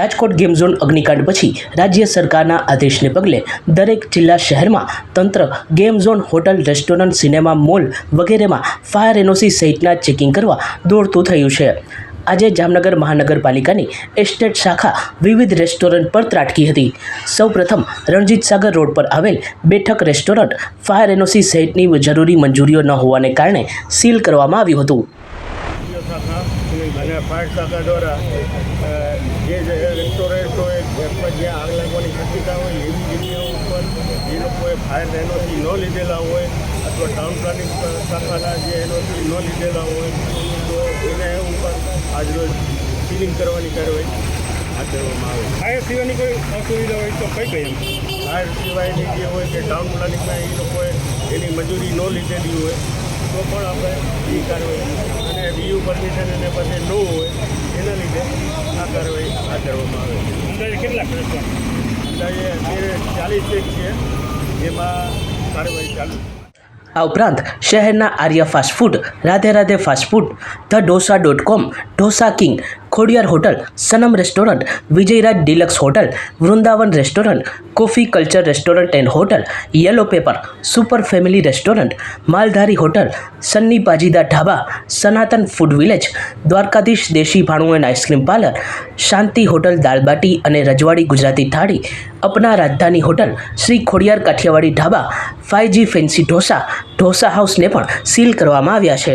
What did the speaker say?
Rajkot game zone અગ્નિકાંડ પછી રાજ્ય સરકારના આદેશને પગલે દરેક જિલ્લા શહેરમાં તંત્ર, game zone, hotel, restaurant, cinema mall વગેરેમાં ફાયર એનઓસી સહિતના ચેકિંગ કરવા દોડતું થયું છે. આજે જામનગર મહાનગરપાલિકાની એસ્ટેટ શાખા વિવિધ રેસ્ટોરન્ટ પર ત્રાટકી હતી. સૌપ્રથમ રણજીત સાગર રોડ પર આવેલ બેઠક રેસ્ટોરન્ટ ફાયર એનઓસી સહિતની જરૂરી મંજૂરીઓ ન હોવાને કારણે સીલ કરવામાં આવ્યું હતું. અને ફાયર શાખા દ્વારા જે જે રેસ્ટોરન્ટ જ્યાં આગ લાગવાની શક્યતા હોય એવી જગ્યાઓ ઉપર જે લોકોએ ફાયર એનઓસી ન લીધેલા હોય અથવા ટાઉન પ્લાનિંગ શાખાના જે એનઓસી ન લીધેલા હોય તો એને ઉપર આજરોજ સીલિંગ કરવાની કાર્યવાહી હાથ ધરવામાં આવે ફાયર સિવાયની કોઈ અસુવિધા હોય તો કઈ કઈ ફાયર સિવાયની જે હોય કે ટાઉન પ્લાનિંગમાં એ લોકોએ એની મંજૂરી ન લીધેલી હોય તો પણ આપણે એ કાર્યવાહી અને બીયુ પરમિશન અને પાસે ન હોય એના લીધે આ કાર્યવાહી હાથ ધરવામાં આવે છે. અંદાજે કેટલા રેસ્ટોરન્ટ અંદાજે અત્યારે ચાલીસ એક છે જેમાં કાર્યવાહી ચાલુ છે. આ ઉપરાંત શહેરના Arya fast food Radhe Radhe fast food the dosa dot com dosa king Khodiyar hotel, Sanam restaurant, Vijayraj deluxe hotel, Vrindavan restaurant, coffee culture restaurant and hotel, yellow pepper, super family restaurant, Maldhari hotel, Sunny Paji da dhaba, Sanatan food village, Dwarkadhish Desi Bhanu and ice cream parlour, Shanti hotel dal baati અને Rajwadi Gujarati thali, Apna Rajdhani hotel, Shri Khodiyar Kathiyawadi dhaba five G fancy dosa dosa હાઉસને પણ સીલ કરવામાં આવ્યા છે.